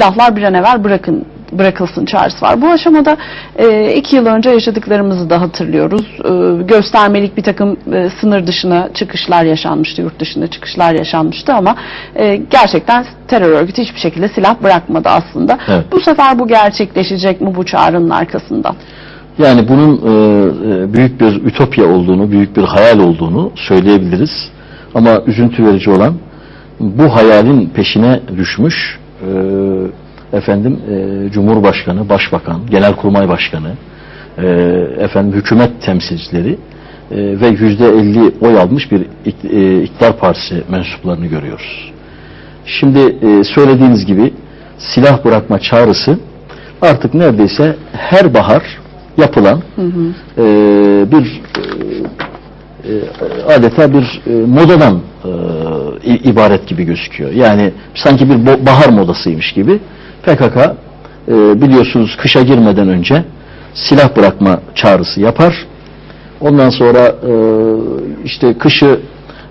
silahlar bir an evvel bırakın bırakılsın çağrısı var. Bu aşamada e, iki yıl önce yaşadıklarımızı da hatırlıyoruz. E, göstermelik bir takım e, sınır dışına çıkışlar yaşanmıştı, yurt dışına çıkışlar yaşanmıştı ama e, gerçekten terör örgütü hiçbir şekilde silah bırakmadı aslında. Evet. Bu sefer bu gerçekleşecek mi bu çağrının arkasında? Yani bunun e, e, büyük bir ütopya olduğunu, büyük bir hayal olduğunu söyleyebiliriz. Ama üzüntü verici olan bu hayalin peşine düşmüş e, efendim e, Cumhurbaşkanı, Başbakan, Genelkurmay Başkanı, e, efendim hükümet temsilcileri e, ve yüzde elli oy almış bir e, iktidar partisi mensuplarını görüyoruz. Şimdi e, söylediğiniz gibi silah bırakma çağrısı artık neredeyse her bahar yapılan e, bir e, e, adeta bir e, modadan e, ibaret gibi gözüküyor. Yani sanki bir bahar modasıymış gibi PKK e, biliyorsunuz kışa girmeden önce silah bırakma çağrısı yapar. Ondan sonra e, işte kışı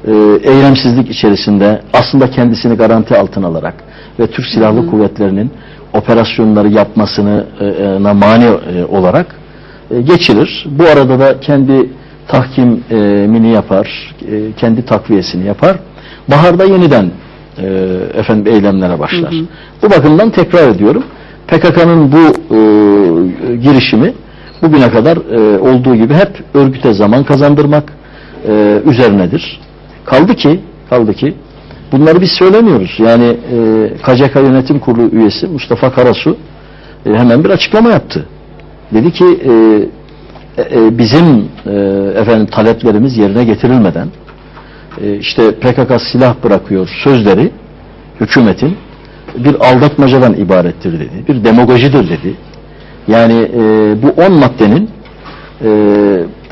e, eylemsizlik içerisinde aslında kendisini garanti altına alarak ve Türk Silahlı Kuvvetleri'nin operasyonları yapmasını e, e, mani e, olarak e, geçirir. Bu arada da kendi tahkimini yapar, e, kendi takviyesini yapar. Baharda yeniden e, efendim eylemlere başlar. Bu bakımdan tekrar ediyorum. PKK'nın bu e, girişimi bugüne kadar e, olduğu gibi hep örgüte zaman kazandırmak e, üzerinedir. Kaldı ki, kaldı ki bunları biz söylemiyoruz. Yani e, KCK Yönetim Kurulu üyesi Mustafa Karasu e, hemen bir açıklama yaptı. Dedi ki e, e, bizim e, efendim taleplerimiz yerine getirilmeden işte PKK silah bırakıyor sözleri hükümetin bir aldatmacadan ibarettir dedi. Bir demagojidir dedi. Yani e, bu 10 maddenin e,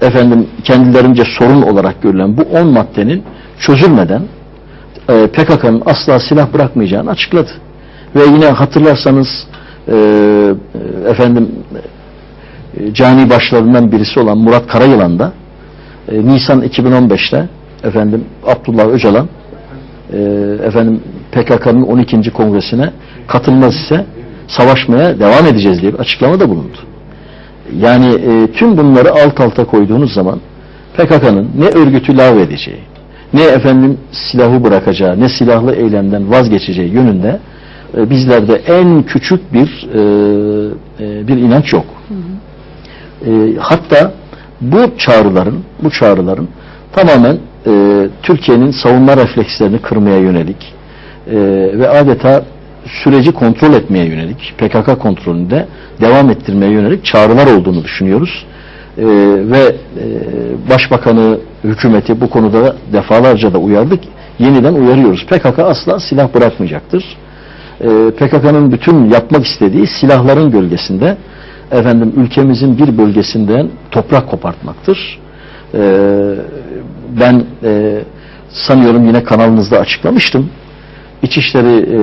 efendim kendilerince sorun olarak görülen bu 10 maddenin çözülmeden e, PKK'nın asla silah bırakmayacağını açıkladı. Ve yine hatırlarsanız e, e, efendim e, cani başlarından birisi olan Murat Karayılan da e, Nisan 2015'te efendim Abdullah Öcalan e, efendim PKK'nın 12. kongresine katılmaz ise savaşmaya devam edeceğiz diye bir açıklama da bulundu. Yani e, tüm bunları alt alta koyduğunuz zaman PKK'nın ne örgütü lağvedeceği, ne efendim silahı bırakacağı, ne silahlı eylemden vazgeçeceği yönünde e, bizlerde en küçük bir e, e, bir inanç yok. E, hatta bu çağrıların, bu çağrıların tamamen e, Türkiye'nin savunma reflekslerini kırmaya yönelik e, ve adeta süreci kontrol etmeye yönelik, PKK kontrolünde devam ettirmeye yönelik çağrılar olduğunu düşünüyoruz. E, ve e, Başbakanı, hükümeti bu konuda defalarca da uyardık. Yeniden uyarıyoruz. PKK asla silah bırakmayacaktır. E, PKK'nın bütün yapmak istediği silahların gölgesinde efendim ülkemizin bir bölgesinden toprak kopartmaktır. E, ben e, sanıyorum yine kanalınızda açıklamıştım. İçişleri e,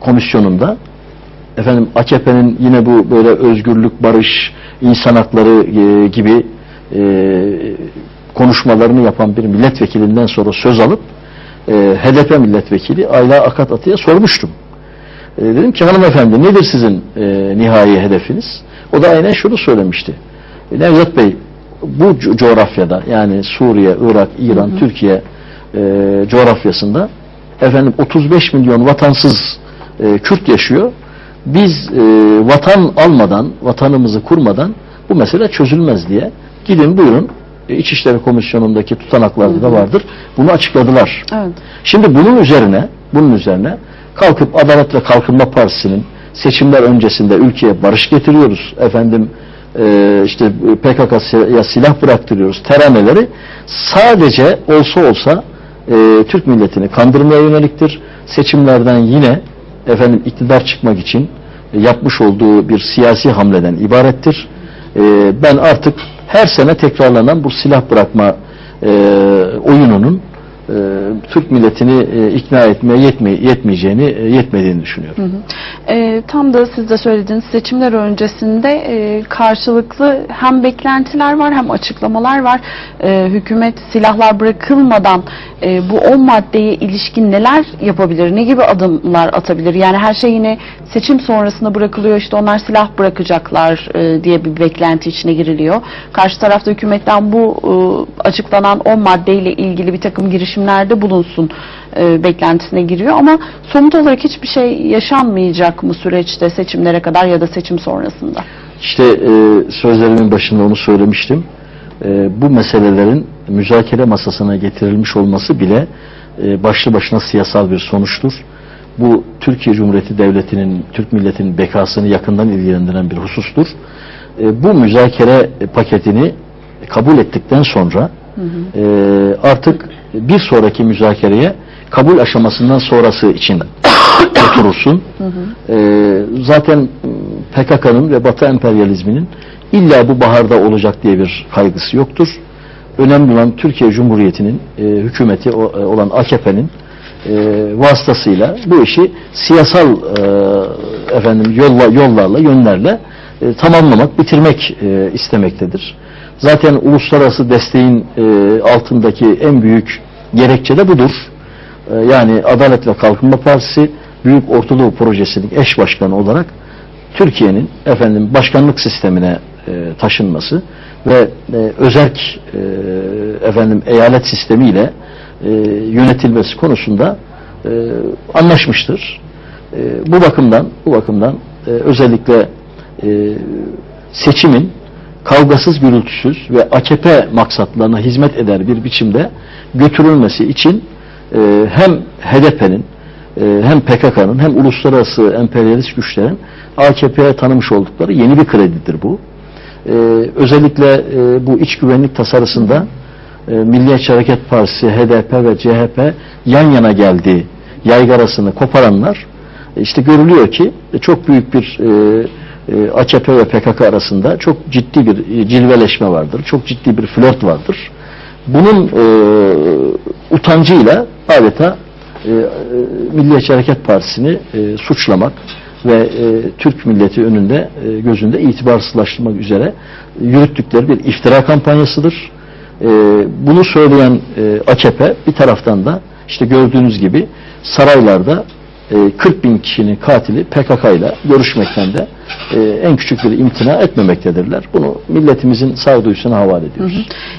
Komisyonu'nda efendim AKP'nin yine bu böyle özgürlük, barış, insan hakları e, gibi e, konuşmalarını yapan bir milletvekilinden sonra söz alıp e, HDP milletvekili Ayla Akat Atı'ya sormuştum. E, dedim ki hanımefendi nedir sizin e, nihai hedefiniz? O da aynen şunu söylemişti. E, Nevzat Bey bu co- coğrafyada yani Suriye, Irak, İran, Türkiye e, coğrafyasında efendim 35 milyon vatansız e, Kürt yaşıyor. Biz e, vatan almadan, vatanımızı kurmadan bu mesele çözülmez diye gidin buyurun e, İçişleri Komisyonu'ndaki tutanaklarda da vardır. Bunu açıkladılar. Evet. Şimdi bunun üzerine, bunun üzerine kalkıp Adalet ve Kalkınma Partisi'nin seçimler öncesinde ülkeye barış getiriyoruz. Efendim e, işte PKK'ya silah bıraktırıyoruz. Teraneleri sadece olsa olsa e, Türk milletini kandırmaya yöneliktir. Seçimlerden yine efendim iktidar çıkmak için e, yapmış olduğu bir siyasi hamleden ibarettir. E, ben artık her sene tekrarlanan bu silah bırakma e, oyununun e, Türk milletini e, ikna etmeye yetme, yetmeyeceğini, e, yetmediğini düşünüyorum. E, tam da siz de söylediğiniz seçimler öncesinde e, karşılıklı hem beklentiler var hem açıklamalar var. E, hükümet silahlar bırakılmadan e, bu 10 maddeye ilişkin neler yapabilir, ne gibi adımlar atabilir? Yani her şey yine seçim sonrasında bırakılıyor işte onlar silah bırakacaklar e, diye bir beklenti içine giriliyor. Karşı tarafta hükümetten bu e, açıklanan 10 maddeyle ilgili bir takım girişimlerde bulunsun e, beklentisine giriyor ama somut olarak hiçbir şey yaşanmayacak mı süreçte seçimlere kadar ya da seçim sonrasında? İşte e, sözlerimin başında onu söylemiştim. E, bu meselelerin müzakere masasına getirilmiş olması bile e, başlı başına siyasal bir sonuçtur. Bu Türkiye Cumhuriyeti Devleti'nin, Türk milletinin bekasını yakından ilgilendiren bir husustur. E, bu müzakere paketini kabul ettikten sonra e, artık bir sonraki müzakereye kabul aşamasından sonrası için oturursun. E, zaten PKK'nın ve Batı emperyalizminin illa bu baharda olacak diye bir kaygısı yoktur. Önemli olan Türkiye Cumhuriyeti'nin e, hükümeti o- e, olan AKP'nin e, vasıtasıyla bu işi siyasal e, efendim yolla, yollarla, yönlerle e, tamamlamak, bitirmek e, istemektedir. Zaten uluslararası desteğin e, altındaki en büyük gerekçe de budur. E, yani Adalet ve Kalkınma Partisi Büyük Ortadoğu Projesi'nin eş başkanı olarak Türkiye'nin efendim başkanlık sistemine e, taşınması ve e, özerk e, efendim eyalet sistemiyle e, yönetilmesi konusunda e, anlaşmıştır. E, bu bakımdan bu bakımdan e, özellikle e, seçimin kavgasız gürültüsüz ve AKP maksatlarına hizmet eder bir biçimde götürülmesi için e, hem HDP'nin e, hem PKK'nın hem uluslararası emperyalist güçlerin AKP'ye tanımış oldukları yeni bir kredidir bu. E, özellikle e, bu iç güvenlik tasarısında e, Milliyetçi Hareket Partisi, HDP ve CHP yan yana geldi. Yaygarasını koparanlar e, işte görülüyor ki e, çok büyük bir e, e, AKP ve PKK arasında çok ciddi bir e, cilveleşme vardır. Çok ciddi bir flört vardır. Bunun e, utancıyla adeta e, e, Milliyetçi Hareket Partisi'ni e, suçlamak ve e, Türk milleti önünde e, gözünde itibarsızlaştırmak üzere yürüttükleri bir iftira kampanyasıdır. E, bunu söyleyen e, AKP bir taraftan da işte gördüğünüz gibi saraylarda 40 bin kişinin katili PKK ile görüşmekten de e, en küçük bir imtina etmemektedirler. Bunu milletimizin sağduyusuna havale ediyoruz.